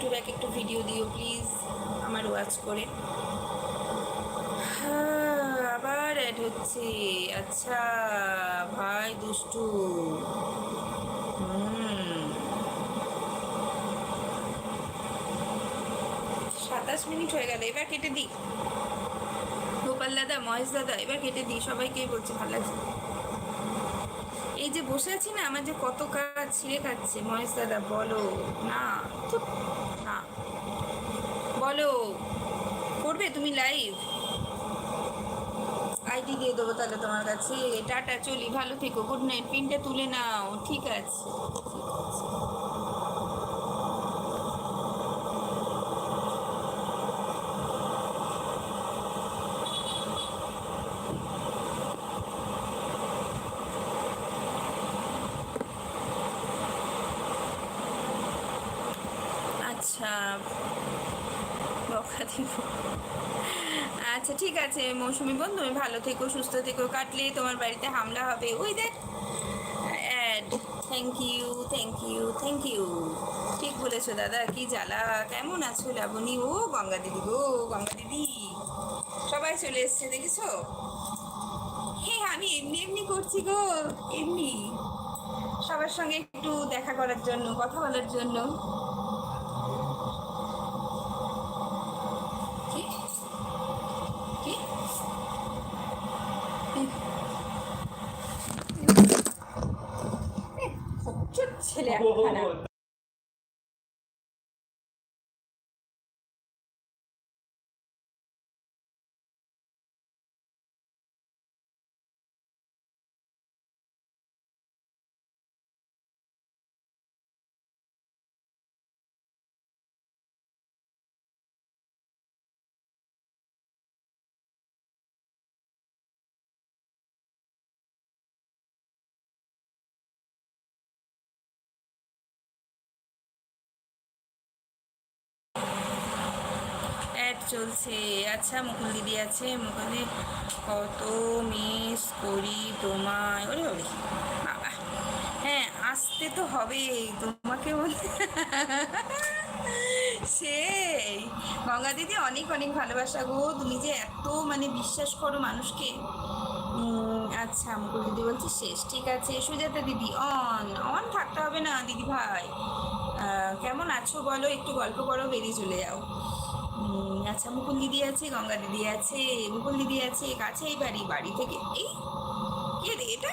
Two back একটু video দিও please আমার ওয়াচ করে। হ্যাঁ, আবার অ্যাড হচ্ছে। আচ্ছা ভাই দুষ্টু। সাতাশ মিনিট হয়ে গেল এবার কেটে দিই। গোপাল দাদা মহেশ দাদা এবার কেটে দিই। সবাইকেই বলছি ভালো লাগছে। এই যে বসে আছি না, আমার যে কত কাজ ছিঁড়ে খাচ্ছে। মহেশ দাদা, বলো। না না। বলো, করবে? তুমি লাইভ আইডি দিয়ে দেবো তাহলে তোমার কাছে। টাটা, চলি, ভালো থেকো। গুড নাইট পিনটা তুলে নাও। ঠিক আছে ঠিক আছে আচ্ছা বকা দিব। আচ্ছা ঠিক আছে, মৌসুমি বোন তুমি ভালো থেকো, সুস্থ থেকো, কাটলে তোমার বাড়িতে হামলা হবে। ওই দেখ, and thank you thank you thank you ঠিক বলেছ দাদা, কি জ্বালা, কেমন আছো লাবণী? ও গঙ্গা দিদি গো, গঙ্গা দিদি। সবাই চলে এসছে, দেখেছ? হ্যাঁ আমি এমনি এমনি করছি গো, এমনি। সবার সঙ্গে একটু দেখা করার জন্য, কথা বলার জন্য। 是这样 চলছে। আচ্ছা মুকুল দিদি আছে মুকুল দিদি কত মিস করি তোমায়। ওরে ওরে বাবা। হ্যাঁ আসতে তো হবেই তোমাকে সেই। গঙ্গা দিদি অনেক অনেক ভালোবাসা গো। তুমি যে এত মানে বিশ্বাস করো মানুষকে। আচ্ছা মুকুল দিদি বলছে শেষ। ঠিক আছে, সুজাতা দিদি, অন। অন থাকতে হবে না দিদি ভাই কেমন আছো বলো? একটু গল্প করো, বেরিয়ে চলে যাও। আচ্ছা মুকুল দিদি আছে, গঙ্গা দিদি আছে, মুকুল দিদি আছে কাছেই বাড়ি বাড়ি থেকে। এই, কে রে এটা?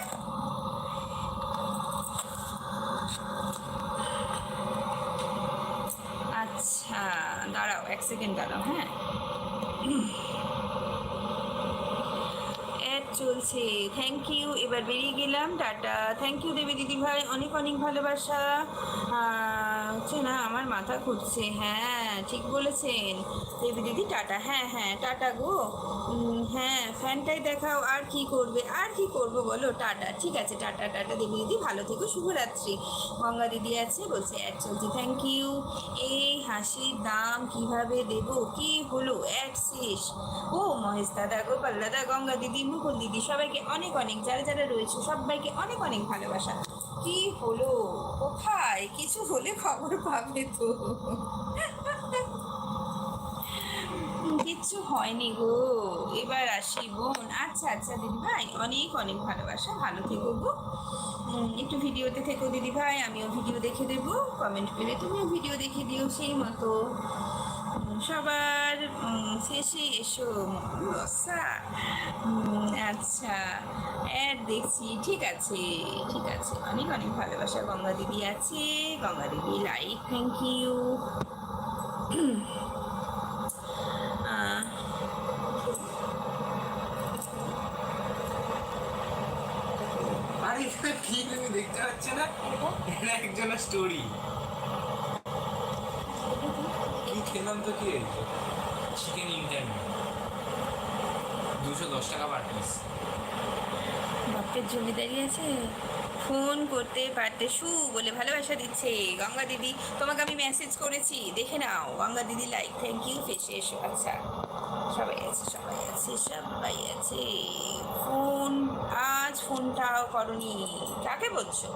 আচ্ছা দাঁড়াও, এক সেকেন্ড দাঁড়াও হ্যাঁ। চলছে। থ্যাংক ইউ এবার বেরিয়ে গেলাম, টাটা। থ্যাংক ইউ দেবী দিদি ভাই অনেক অনেক ভালোবাসা। হচ্ছে না, আমার মাথা ঘুরছে। হ্যাঁ ঠিক বলেছেন। দেবী দিদি টাটা। হ্যাঁ হ্যাঁ টাটা গো। হ্যাঁ ফ্যানটাই দেখাও, আর কি করবে? আর কি করব বলো? টাটা। ঠিক আছে, টাটা টাটা দেবী দিদি, ভালো থেকো, শুভরাত্রি। গঙ্গা দিদি আছে, বলছে, অ্যাড চলছে থ্যাংক ইউ এই হাসির দাম কীভাবে দেব? কি হলো? অ্যাড শেষ। ও, মহেশ দাদা গোপাল দাদা গঙ্গা দিদি, মুকুল দিদি, সবাইকে অনেক অনেক, যারা যারা রয়েছে, সবাইকে অনেক অনেক ভালোবাসা। কি হলো? কোথায়? কিছু হলে খবর পাবে তো। কিচ্ছু হয়নি গো। এবার আসি বোন। আচ্ছা আচ্ছা দিদি ভাই, অনেক অনেক ভালোবাসা। ভালো থেকো গো। একটু ভিডিওতে থেকো দিদি ভাই, আমিও ভিডিও দেখে দেবো। কমেন্ট করে তুমিও ভিডিও দেখে দিও সেই মতো। এসো। বসা উম, আচ্ছা। অ্যাড দেখছি। ঠিক আছে ঠিক আছে। অনেক অনেক ভালোবাসা গঙ্গা দিদি আছে। গঙ্গা দিদি লাইক থ্যাংক ইউ এটা দেখতে পাচ্ছ না? একজনের স্টোরি কি খেলাম তো কি? চিকেন ইন্টারনেট দুশো দশ টাকা পার পিস বাপের জমিদারি আছে। ফোন করতে পারতে সু বলে ভালোবাসা দিচ্ছে। গঙ্গা দিদি, তোমাকে আমি মেসেজ করেছি। দেখে নাও, গঙ্গা দিদি লাইক থ্যাংক ইউ ফেসে এসো আচ্ছা। সবাই আছে সবাই আছে সবাই আছে। ফোন, আজ ফোনটাও করনি। কাকে বলছো?